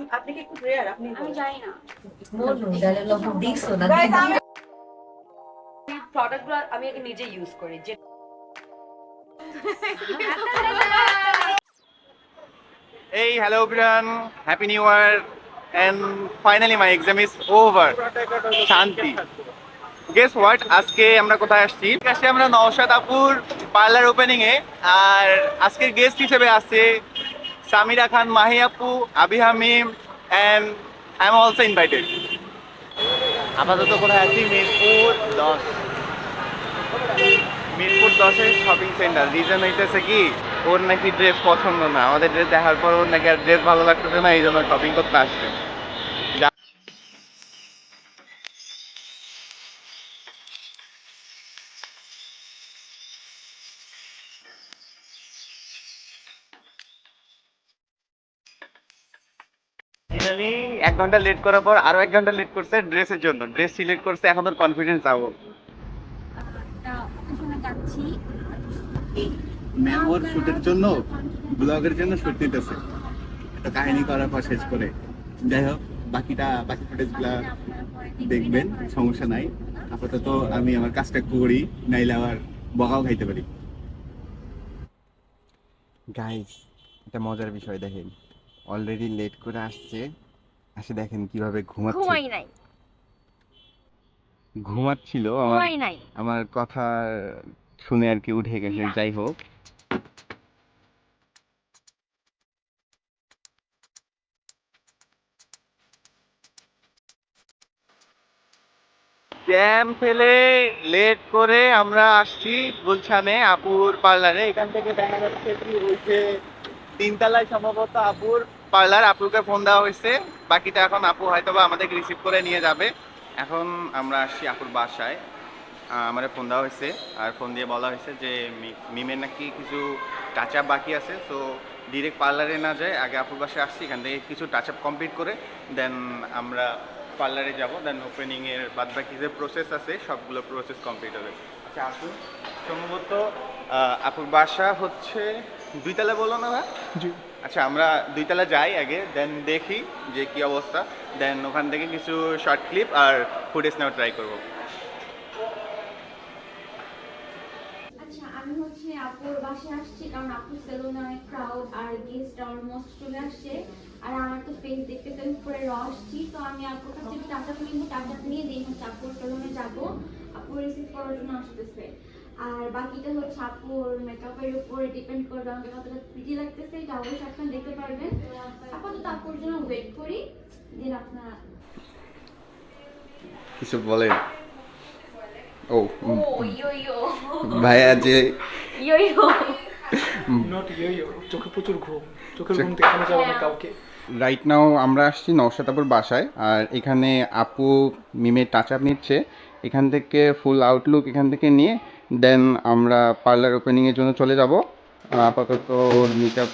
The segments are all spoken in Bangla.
আম- আপনি কি খুব রেয়ার আপনি আমি জানি না। প্রোডাক্টগুলো আমি আগে নিজে ইউজ করি যে Hey, hello everyone. Happy New Year. And finally my exam is over. শান্তি গেস হোয়াট আজকে আমরা কোথায় আসছি? আজকে আমরা নওশাদ আপুর পার্লার ওপেনিং এ আর আজকের গেস্ট হিসেবে আছে Samira Khan Mahiapu, Hamim and I am also invited আপাতত কোথায় আছি মিরপুর দশ। মিরপুর দশের শপিং সেন্টার রিজন হইতেছে কি ওর নাকি ড্রেস পছন্দ না। আমাদের ড্রেস দেখার পর ওর নাকি আর ড্রেস ভালো লাগতেছে না এই জন্য শপিং করতে আসছে। যা- এক ঘণ্টা লেট করার পর আরও এক ঘণ্টা লেট করছে ড্রেসের জন্য। ড্রেস সিলেক্ট করছে এখন তোর কনফিডেন্স আবো যাচ্ছি ম্যাম ওর শুটের জন্য ব্লগের জন্য শুট নিতেছে। একটা কাহিনী করার পর শেষ করে। যাই হোক বাকিটা বাকি ফুটেজগুলা দেখবেন সমস্যা নাই। আপাতত আমি আমার কাজটা করি নাইলে আবার বকাও খাইতে পারি। গাইস এটা মজার বিষয় দেখেন। অলরেডি লেট করে আসছে। আসে দেখেন কীভাবে ঘুমাচ্ছে। ঘুমাই নাই। ঘুমাচ্ছিল আমার ঘুমাই নাই। আমার কথা শুনে আর কি উঠে গেছে যাই হোক। জ্যাম ফেলে লেট করে আমরা আসছি গুলশানে আপুর পার্লারে। এখান থেকে দেখা যাচ্ছে কি হয়েছে? তিনতলায় সম্ভবত আপুর পার্লার আপুকে ফোন দেওয়া হয়েছে। বাকিটা এখন আপু হয়তো বা আমাদেরকে রিসিভ করে নিয়ে যাবে। এখন আমরা আসছি আপুর বাসায়। আমার ফোন দেওয়া হয়েছে। আর ফোন দিয়ে বলা হয়েছে যে মিমের নাকি কিছু টাচ আপ বাকি আছে। সো ডিরেক্ট পার্লারে না যায়, আগে আপুর বাসায় আসছি, এখান থেকে কিছু টাচ আপ কমপ্লিট করে দেন আমরা পার্লারে যাব। দেন ওপেনিংয়ের বাদ বাকি যে প্রসেস আছে, সবগুলো প্রসেস কমপ্লিট হবে। আচ্ছা আসুন সম্ভবত আপুর বাসা হচ্ছে দুইতলা বলল না ভাই? আচ্ছা আমরা দুইতলা যাই আগে দেন দেখি যে কি অবস্থা। দেন ওখান থেকে কিছু শর্ট ক্লিপ আর ফুটেজ নেওয়া ট্রাই করব। আমি আপুর আসছি, কারণ আপুর সেলুনে অনেক ক্রাউড আর গেস্ট অলমোস্ট চলে আসছে। আর আমার তো ফেস দেখতেছেন, পুরো র আসছি। তো আমি আপুর কাছে টাকা নিব টাকা নিয়ে দিই হচ্ছে আপুর সেলুনে যাব। আপু রিসিভ করার জন্য আসতেছে। আর বাকিটা হচ্ছে আপুর মেকআপের উপরে ডিপেন্ড করবে আমাকে কতটা প্রিটি লাগতেছে এটা অবশ্যই আপনারা দেখতে পারবেন। আপাতত আপুর জন্য ওয়েট করি দেন আপনারা কিছু বলেন ও ও ইয়ো ইয়ো ভাইয়া যে ইয়ো ইয়ো নট ইয়ো ইয়ো চোখে প্রচুর ঘুম চোখের ঘুম দেখানো যাবে না কাউকে। রাইট নাও আমরা আসছি নওশাতাপুর বাসায় আর এখানে আপু মিমে টাচ আপ নিচ্ছে এখান থেকে ফুল আউটলুক এখান থেকে নিয়ে দেন আমরা পার্লার ওপেনিংয়ের জন্য চলে যাব। আপাতত মেকআপ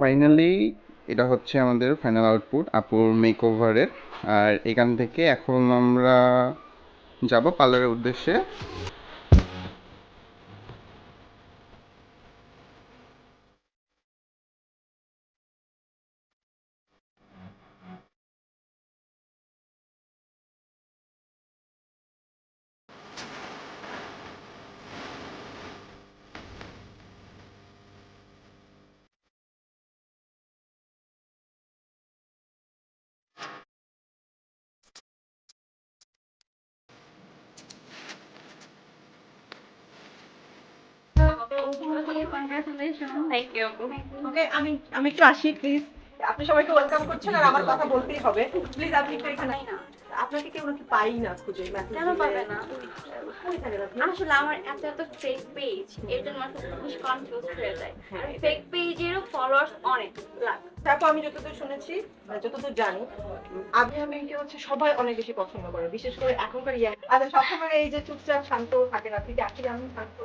ফাইনালি এটা হচ্ছে আমাদের ফাইনাল আউটপুট আপুর মেক ওভারের আর এখান থেকে এখন আমরা যাব পার্লারের উদ্দেশ্যে। আমি আমি একটু আসি প্লিজ আপনি সবাইকে ওয়েলকাম করছেন আর আমার কথা বলতেই হবে। প্লিজ আপনি একটু এখানে আপনাকে কেউ নাকি পাই না খুঁজে কেন পাবে না? কই থাকেন আপনি? আসলে আমার এত এত ফেক পেজ এর জন্য আমার খুব কনফিউজ হয়ে যায়। ফেক পেজেরও ফলোয়ার্স অনেক লাখ। তারপর আমি যতদূর শুনেছি যতদূর জানি আমি আমিকে হচ্ছে সবাই অনেক বেশি পছন্দ করে বিশেষ করে এখনকার ইয়া আচ্ছা সবসময় এই যে চুপচাপ শান্ত থাকে না ঠিক আছে আমি শান্ত?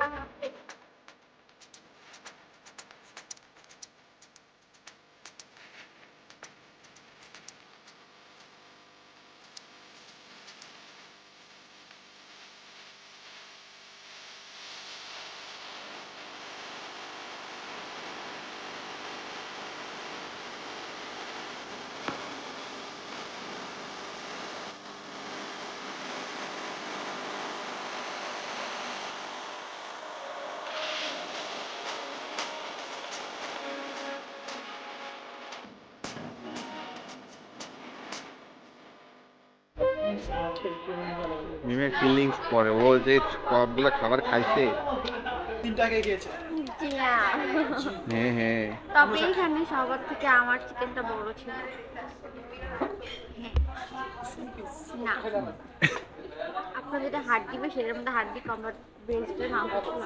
মিমের ফিলিংস পরে। ও যে সবগুলো খাবার খাইছে। তিনটা আগে গিয়েছে হ্যাঁ হ্যাঁ। তবে এখানে সবার থেকে আমার চিকেনটা বড় ছিল। না। আপনার যেটা হাড্ডি দিবে সেটার মধ্যে হাড্ডি কম ব্রেস্টে না হচ্ছিল